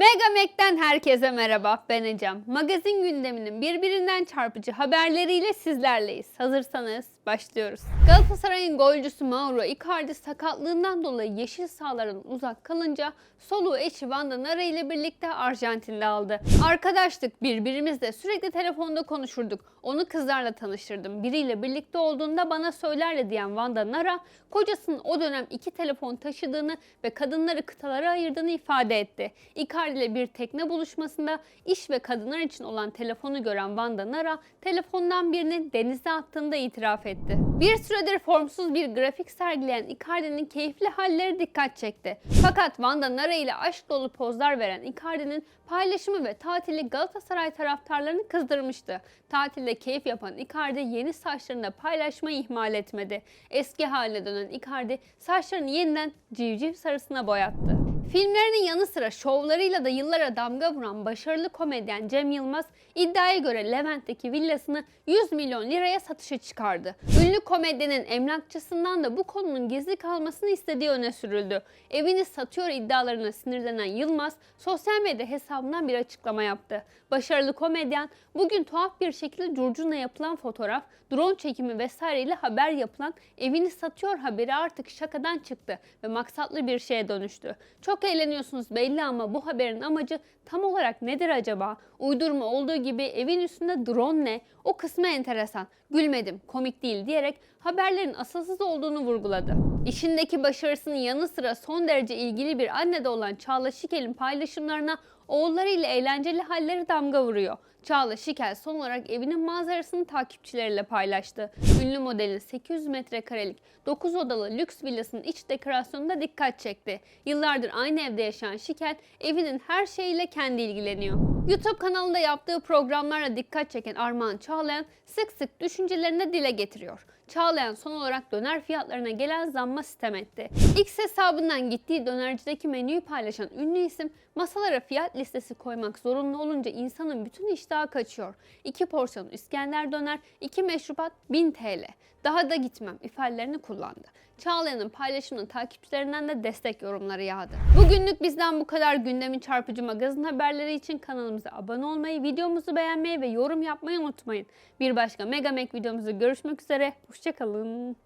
Megamek'ten herkese merhaba. Ben Ecem. Magazin gündeminin birbirinden çarpıcı haberleriyle sizlerleyiz. Hazırsanız başlıyoruz. Galatasaray'ın golcüsü Mauro Icardi sakatlığından dolayı yeşil sahaların uzak kalınca soluğu eşi Vanda Nara ile birlikte Arjantin'de aldı. Arkadaştık birbirimizle sürekli telefonda konuşurduk. Onu kızlarla tanıştırdım. Biriyle birlikte olduğunda bana söylerle diyen Vanda Nara, kocasının o dönem iki telefon taşıdığını ve kadınları kıtalara ayırdığını ifade etti. Icardi ile bir tekne buluşmasında iş ve kadınlar için olan telefonu gören Vanda Nara, telefondan birini denize attığında itiraf etti. Bir süredir formsuz bir grafik sergileyen Icardi'nin keyifli halleri dikkat çekti. Fakat Vanda Nara ile aşk dolu pozlar veren Icardi'nin paylaşımı ve tatili Galatasaray taraftarlarını kızdırmıştı. Tatilde keyif yapan Icardi yeni saçlarını paylaşmayı ihmal etmedi. Eski haline dönen Icardi saçlarını yeniden civciv sarısına boyattı. Filmlerinin yanı sıra şovlarıyla da yıllara damga vuran başarılı komedyen Cem Yılmaz iddiaya göre Levent'teki villasını 100 milyon liraya satışa çıkardı. Ünlü komedyenin emlakçısından da bu konunun gizli kalmasını istediği öne sürüldü. Evini satıyor iddialarına sinirlenen Yılmaz sosyal medya hesabından bir açıklama yaptı. Başarılı komedyen bugün tuhaf bir şekilde curcuna yapılan fotoğraf, drone çekimi vesaireyle haber yapılan evini satıyor haberi artık şakadan çıktı ve maksatlı bir şeye dönüştü. Çok eğleniyorsunuz belli ama bu haberin amacı tam olarak nedir acaba? Uydurma olduğu gibi evin üstünde drone ne? O kısmı enteresan. Gülmedim, komik değil diyerek haberlerin asılsız olduğunu vurguladı. İşindeki başarısının yanı sıra son derece ilgili bir anne de olan Çağla Şikel'in paylaşımlarına oğullarıyla eğlenceli halleri damga vuruyor. Çağla Şikel son olarak evinin manzarasını takipçileriyle paylaştı. Ünlü modelin 800 metrekarelik 9 odalı lüks villasının iç dekorasyonunda dikkat çekti. Yıllardır aynı evde yaşayan Şikel evinin her şeyiyle kendi ilgileniyor. YouTube kanalında yaptığı programlarla dikkat çeken Armağan Çağlayan sık sık düşüncelerini dile getiriyor. Çağlayan son olarak döner fiyatlarına gelen zamma sitem etti. X hesabından gittiği dönercideki menüyü paylaşan ünlü isim masalara fiyat listesi koymak zorunlu olunca insanın bütün iştahı kaçıyor. 2 porsiyon İskender döner, 2 meşrubat 1000 TL. Daha da gitmem ifadelerini kullandı. Çağlayan'ın paylaşımının takipçilerinden de destek yorumları yağdı. Bugünlük bizden bu kadar gündemin çarpıcı magazin haberleri için kanalımıza abone olmayı, videomuzu beğenmeyi ve yorum yapmayı unutmayın. Bir başka Megamek videomuzda görüşmek üzere. Hoşçakalın.